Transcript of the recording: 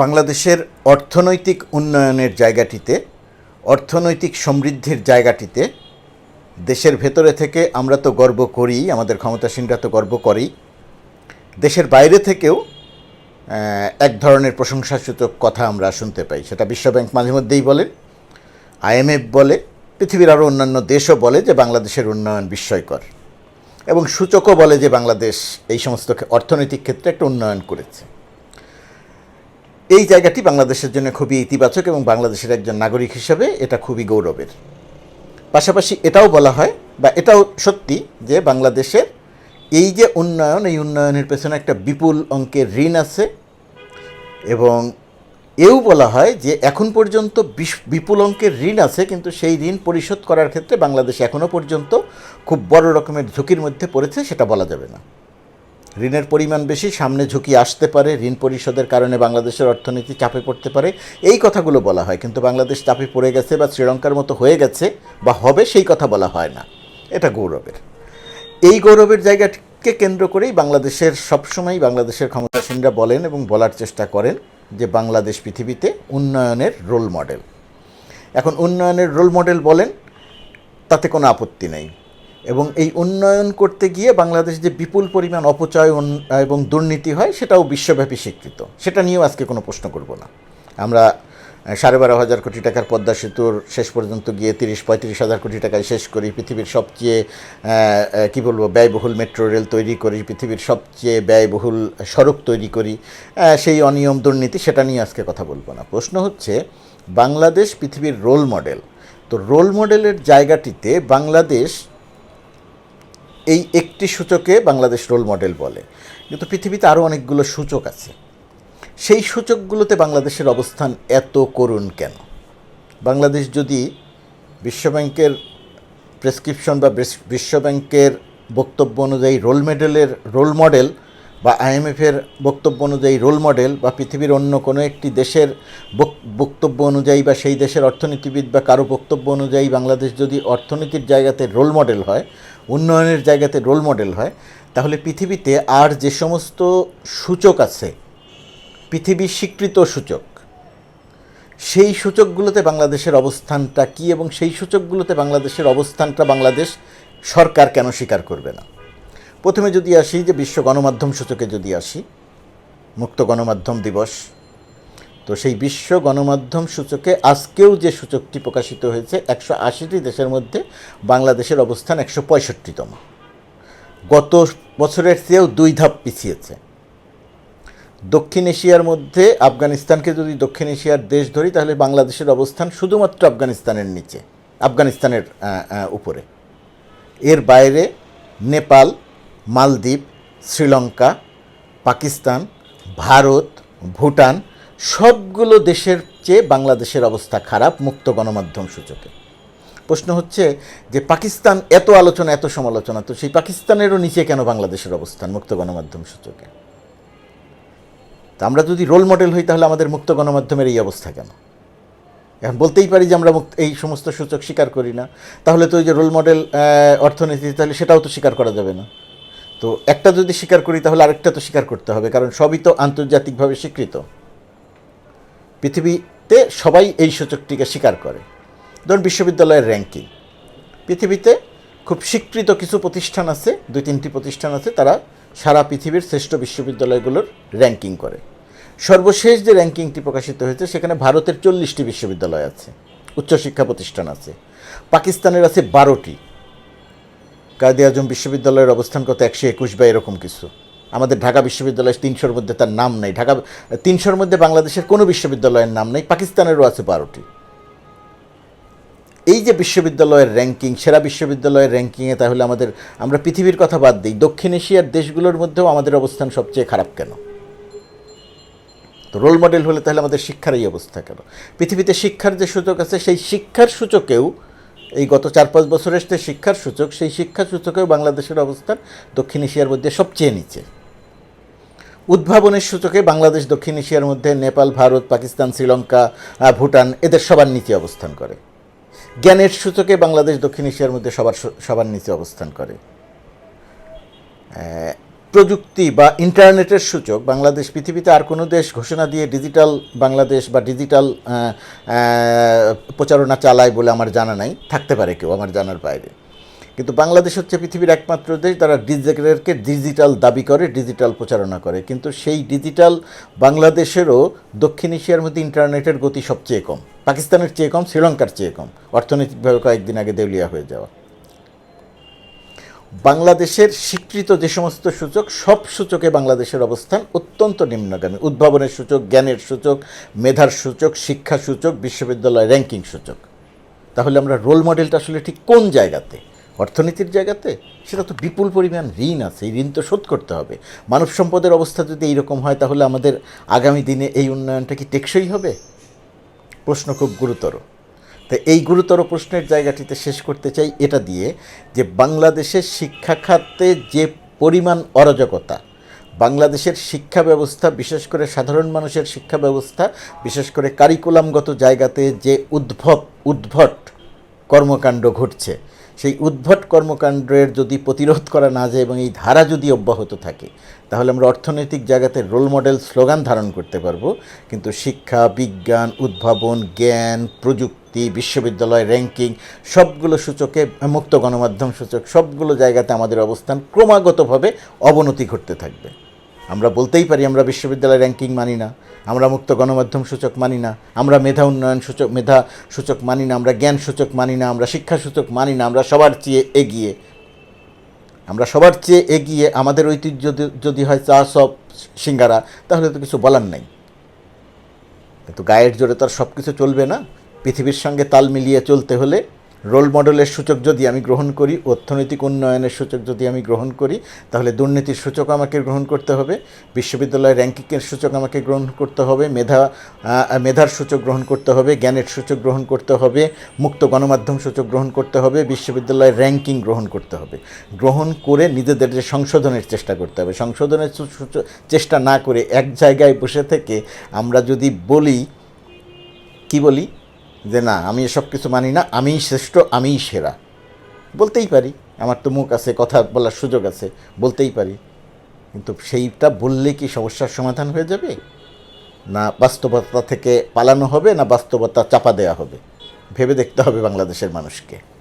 বাংলাদেশের অর্থনৈতিক উন্নয়নের জায়গাটিতে, অর্থনৈতিক সমৃদ্ধির জায়গাটিতে, দেশের ভেতরে থেকে আমরা তো গর্ব করি, আমাদের ক্ষমতাসীনরা তো গর্ব করেই, দেশের বাইরে থেকেও এক ধরনের প্রশংসাসূচক কথা আমরা শুনতে পাই। সেটা বিশ্বব্যাংক মাঝে মধ্যেই বলে আইএমএফ বলে, পৃথিবীর আরও অন্যান্য দেশও বলে যে বাংলাদেশের উন্নয়ন বিস্ময়কর। এবং সূচকও বলে যে বাংলাদেশ এই সমস্ত অর্থনৈতিক ক্ষেত্রে একটা উন্নয়ন করেছে। এই জায়গাটি বাংলাদেশের জন্য খুবই ইতিবাচক এবং বাংলাদেশের একজন নাগরিক হিসেবে এটা খুবই গৌরবের। পাশাপাশি এটাও বলা হয় বা এটাও সত্যি যে বাংলাদেশের এই যে উন্নয়ন, এই উন্নয়নের পেছনে একটা বিপুল অঙ্কের ঋণ আছে এবং এও বলা হয় যে এখন পর্যন্ত বিপুল অঙ্কের ঋণ আছে কিন্তু সেই ঋণ পরিশোধ করার ক্ষেত্রে বাংলাদেশ এখনও পর্যন্ত খুব বড় রকমের ঝুঁকির মধ্যে পড়েছে সেটা বলা যাবে না। ঋণের পরিমাণ বেশি, সামনে ঝুঁকি আসতে পারে, ঋণ পরিশোধের কারণে বাংলাদেশের অর্থনীতি চাপে পড়তে পারে। এই কথাগুলো বলা হয়, কিন্তু বাংলাদেশ চাপে পড়ে গেছে বা শ্রীলঙ্কার মতো হয়ে গেছে বা হবে সেই কথা বলা হয় না। এটা গৌরবের। এই গৌরবের জায়গাকে কেন্দ্র করেই বাংলাদেশের সবসময় বাংলাদেশের ক্ষমতাসীনরা বলেন এবং বলার চেষ্টা করেন যে বাংলাদেশ পৃথিবীতে উন্নয়নের রোল মডেল। এখন উন্নয়নের রোল মডেল বলেন, তাতে কোনো আপত্তি নেই। এবং এই উন্নয়ন করতে গিয়ে বাংলাদেশ যে বিপুল পরিমাণ অপচয় এবং দুর্নীতি হয়, সেটাও বিশ্বব্যাপী স্বীকৃত। সেটা নিয়েও আজকে কোনো প্রশ্ন করব না। আমরা সাড়ে বারো হাজার কোটি টাকার পদ্মা সেতুর শেষ পর্যন্ত গিয়ে তিরিশ, পঁয়ত্রিশ হাজার কোটি টাকায় শেষ করি, পৃথিবীর সবচেয়ে কী বলব, ব্যয়বহুল মেট্রো রেল তৈরি করি, পৃথিবীর সবচেয়ে ব্যয়বহুল সড়ক তৈরি করি সেই অনিয়ম, দুর্নীতি, সেটা নিয়ে আজকে কথা বলব না। প্রশ্ন হচ্ছে, বাংলাদেশ পৃথিবীর রোল মডেল। তো রোল মডেলের জায়গাটিতে বাংলাদেশ এই একটি সূচকে বাংলাদেশ রোল মডেল বলে। কিন্তু পৃথিবীতে আরও অনেকগুলো সূচক আছে। সেই সূচকগুলোতে বাংলাদেশের অবস্থান এত করুণ কেন? বাংলাদেশ যদি বিশ্বব্যাংকের প্রেসক্রিপশন বা বিশ- বিশ্বব্যাংকের বক্তব্য অনুযায়ী রোল মডেলের রোল মডেল বা আইএমএফের বক্তব্য অনুযায়ী রোল মডেল বা পৃথিবীর অন্য কোনো একটি দেশের বক- বক্তব্য অনুযায়ী বা সেই দেশের অর্থনীতিবিদ বা কারও বক্তব্য অনুযায়ী বাংলাদেশ যদি অর্থনীতির জায়গাতে রোল মডেল হয়, উন্নয়নের জায়গাতে রোল মডেল হয়, তাহলে পৃথিবীতে আর যে সমস্ত সূচক আছে, পৃথিবীর স্বীকৃত সূচক, সেই সূচকগুলোতে বাংলাদেশের অবস্থানটা কী এবং সেই সূচকগুলোতে বাংলাদেশের অবস্থানটা বাংলাদেশ সরকার কেন স্বীকার করবে না? প্রথমে যদি আসি, যে বিশ্ব গণমাধ্যম সূচকে যদি আসি, মুক্ত গণমাধ্যম দিবস, তো সেই বিশ্ব গণমাধ্যম সূচকে আজকেও যে সূচকটি প্রকাশিত হয়েছে, একশো আশিটি দেশের মধ্যে বাংলাদেশের অবস্থান একশো পঁয়ষট্টিতম। গত বছরের চেয়েও দুই ধাপ পিছিয়েছে। দক্ষিণ এশিয়ার মধ্যে আফগানিস্তানকে যদি দক্ষিণ এশিয়ার দেশ ধরি, তাহলে বাংলাদেশের অবস্থান শুধুমাত্র আফগানিস্তানের নিচে, আফগানিস্তানের উপরে। এর বাইরে নেপাল মালদ্বীপ, শ্রীলঙ্কা, পাকিস্তান, ভারত, ভুটান সবগুলো দেশের চেয়ে বাংলাদেশের অবস্থা খারাপ, মুক্ত গণমাধ্যম সূচকে। প্রশ্ন হচ্ছে যে পাকিস্তান এত আলোচনা, এত সমালোচনা, তো সেই পাকিস্তানেরও নিচে কেন বাংলাদেশের অবস্থান, মুক্ত গণমাধ্যম সূচকে? তা আমরা যদি রোল মডেল হই, তাহলে আমাদের মুক্ত গণমাধ্যমের এই অবস্থা কেন? এখন বলতেই পারি যে আমরা মুক্ত, এই সমস্ত সূচক স্বীকার করি না। তাহলে তো ওই যে রোল মডেল অর্থনীতি, তাহলে সেটাও তো স্বীকার করা যাবে না। তো একটা যদি স্বীকার করি, তাহলে আরেকটা তো স্বীকার করতে হবে, কারণ সবই তো আন্তর্জাতিকভাবে স্বীকৃত। পৃথিবীতে সবাই এই সূচকটিকে স্বীকার করে। ধরুন বিশ্ববিদ্যালয়ের র্যাঙ্কিং পৃথিবীতে খুব স্বীকৃত কিছু প্রতিষ্ঠান আছে, দুই তিনটি প্রতিষ্ঠান আছে, তারা সারা পৃথিবীর শ্রেষ্ঠ বিশ্ববিদ্যালয়গুলোর র্যাঙ্কিং করে। সর্বশেষ যে র্যাঙ্কিংটি প্রকাশিত হয়েছে, সেখানে ভারতের চল্লিশটি বিশ্ববিদ্যালয় আছে, উচ্চশিক্ষা প্রতিষ্ঠান আছে। পাকিস্তানের আছে বারোটি। কায়দে আজম বিশ্ববিদ্যালয়ের অবস্থান কত? একশো একুশ বা এরকম কিছু। আমাদের ঢাকা বিশ্ববিদ্যালয় তিনশোর মধ্যে তার নাম নেই। ঢাকা, তিনশোর মধ্যে বাংলাদেশের কোনো বিশ্ববিদ্যালয়ের নাম নেই, পাকিস্তানেরও আছে বারোটি। এই যে বিশ্ববিদ্যালয়ের র্যাঙ্কিং সেরা বিশ্ববিদ্যালয়ের র্যাঙ্কিংয়ে তাহলে আমাদের, আমরা পৃথিবীর কথা বাদ দিই। দক্ষিণ এশিয়ার দেশগুলোর মধ্যেও আমাদের অবস্থান সবচেয়ে খারাপ কেন? তো রোল মডেল হলে তাহলে আমাদের শিক্ষার এই অবস্থা কেন? পৃথিবীতে শিক্ষার যে সূচক আছে, সেই শিক্ষার সূচকেও এই গত চার পাঁচ বছরের যে শিক্ষার সূচক, সেই শিক্ষার সূচকেও বাংলাদেশের অবস্থান দক্ষিণ এশিয়ার মধ্যে সবচেয়ে নিচে। উদ্ভাবনের সূচকে বাংলাদেশ দক্ষিণ এশিয়ার মধ্যে নেপাল, ভারত, পাকিস্তান, শ্রীলঙ্কা ভুটান এদের সবার নিচে অবস্থান করে। জ্ঞানের সূচকে বাংলাদেশ দক্ষিণ এশিয়ার মধ্যে সবার সবার নিচে অবস্থান করে। প্রযুক্তি বা ইন্টারনেটের সূচক, বাংলাদেশ পৃথিবীতে আর কোনো দেশ ঘোষণা দিয়ে ডিজিটাল বাংলাদেশ বা ডিজিটাল প্রচারণা চালায় বলে আমার জানা নাই, থাকতে পারে কেউ আমার জানার বাইরে। কিন্তু বাংলাদেশ হচ্ছে পৃথিবীর একমাত্র দেশ, যারা ডিজিটালকে ডিজিটাল দাবি করে, ডিজিটাল প্রচারণা করে। কিন্তু সেই ডিজিটাল বাংলাদেশেরও দক্ষিণ এশিয়ার মধ্যে ইন্টারনেটের গতি সবচেয়ে কম, পাকিস্তানের চেয়ে কম, শ্রীলঙ্কার চেয়ে কম। অর্থনৈতিকভাবে কয়েকদিন আগে দেউলিয়া হয়ে যাওয়া। বাংলাদেশের স্বীকৃত যে সমস্ত সূচক, সব সূচকে বাংলাদেশের অবস্থান অত্যন্ত নিম্নগামী। উদ্ভাবনের সূচক, জ্ঞানের সূচক, মেধার সূচক, শিক্ষা সূচক, বিশ্ববিদ্যালয় র্যাঙ্কিং সূচক। তাহলে আমরা রোল মডেলটা আসলে ঠিক কোন জায়গাতে? অর্থনীতির জায়গাতে? সেটা তো বিপুল পরিমাণ ঋণ আছে, এই ঋণ তো শোধ করতে হবে। মানব সম্পদের অবস্থা যদি এইরকম হয়, তাহলে আমাদের আগামী দিনে এই উন্নয়নটা কি টেকসই হবে? প্রশ্ন খুব গুরুতর। তো এই গুরুতর প্রশ্নের জায়গাটিতে শেষ করতে চাই এটা দিয়ে যে বাংলাদেশের শিক্ষা খাতে যে পরিমাণ অরাজকতা, বাংলাদেশের শিক্ষা ব্যবস্থা, বিশেষ করে সাধারণ মানুষের শিক্ষা ব্যবস্থা, বিশেষ করে কারিকুলামগত জায়গাতে যে উদ্ভব, উদ্ভট কর্মকাণ্ড ঘটছে সেই উদ্ভট কর্মকাণ্ডের যদি প্রতিরোধ করা না যায় এবং এই ধারা যদি অব্যাহত থাকে, তাহলে আমরা অর্থনৈতিক জায়গাতে রোল মডেল স্লোগান ধারণ করতে পারব। কিন্তু শিক্ষা, বিজ্ঞান, উদ্ভাবন, জ্ঞান, প্রযুক্তি, বিশ্ববিদ্যালয় র্যাঙ্কিং সবগুলো সূচকে, মুক্ত গণমাধ্যম সূচক, সবগুলো জায়গাতে আমাদের অবস্থান ক্রমাগতভাবে অবনতি ঘটতে থাকবে। আমরা বলতেই পারি, আমরা বিশ্ববিদ্যালয় র্যাঙ্কিং মানি না, আমরা মুক্ত গণমাধ্যম সূচক মানি না, আমরা মেধা উন্নয়ন সূচক, মেধা সূচক মানি না, আমরা জ্ঞান সূচক মানি না, আমরা শিক্ষা সূচক মানি না, আমরা সবার চেয়ে এগিয়ে। আমরা সবার চেয়ে এগিয়ে আমাদের ঐতিহ্য যদি- হয় চা সব সিঙ্গারা, তাহলে তো কিছু বলার নাই। কিন্তু গায়ের জোরে তো আর সব কিছু চলবে না। পৃথিবীর সঙ্গে তাল মিলিয়ে চলতে হলে রোল মডেলের সূচক যদি আমি গ্রহণ করি, অর্থনৈতিক উন্নয়নের সূচক যদি আমি গ্রহণ করি, তাহলে দুর্নীতির সূচক আমাকে গ্রহণ করতে হবে, বিশ্ববিদ্যালয় র্যাঙ্কিংয়ের সূচক আমাকে গ্রহণ করতে হবে, মেধা মেধার সূচক গ্রহণ করতে হবে, জ্ঞানের সূচক গ্রহণ করতে হবে, মুক্ত গণমাধ্যম সূচক গ্রহণ করতে হবে বিশ্ববিদ্যালয়ের র্যাঙ্কিং গ্রহণ করতে হবে। গ্রহণ করে নিজেদের যে সংশোধনের চেষ্টা করতে হবে। সংশোধনের চেষ্টা না করে এক জায়গায় বসে থেকে আমরা যদি বলি, কি বলি? যে না, আমি এসব কিছু মানি না, আমিই শ্রেষ্ঠ, আমিই সেরা। বলতেই পারি, আমার তো মুখ আছে, কথা বলার সুযোগ আছে, বলতেই পারি। কিন্তু সেইটা বললে কি সমস্যার সমাধান হয়ে যাবে? না বাস্তবতা থেকে পালানো হবে, না বাস্তবতা চাপা দেওয়া হবে? ভেবে দেখতে হবে বাংলাদেশের মানুষকে।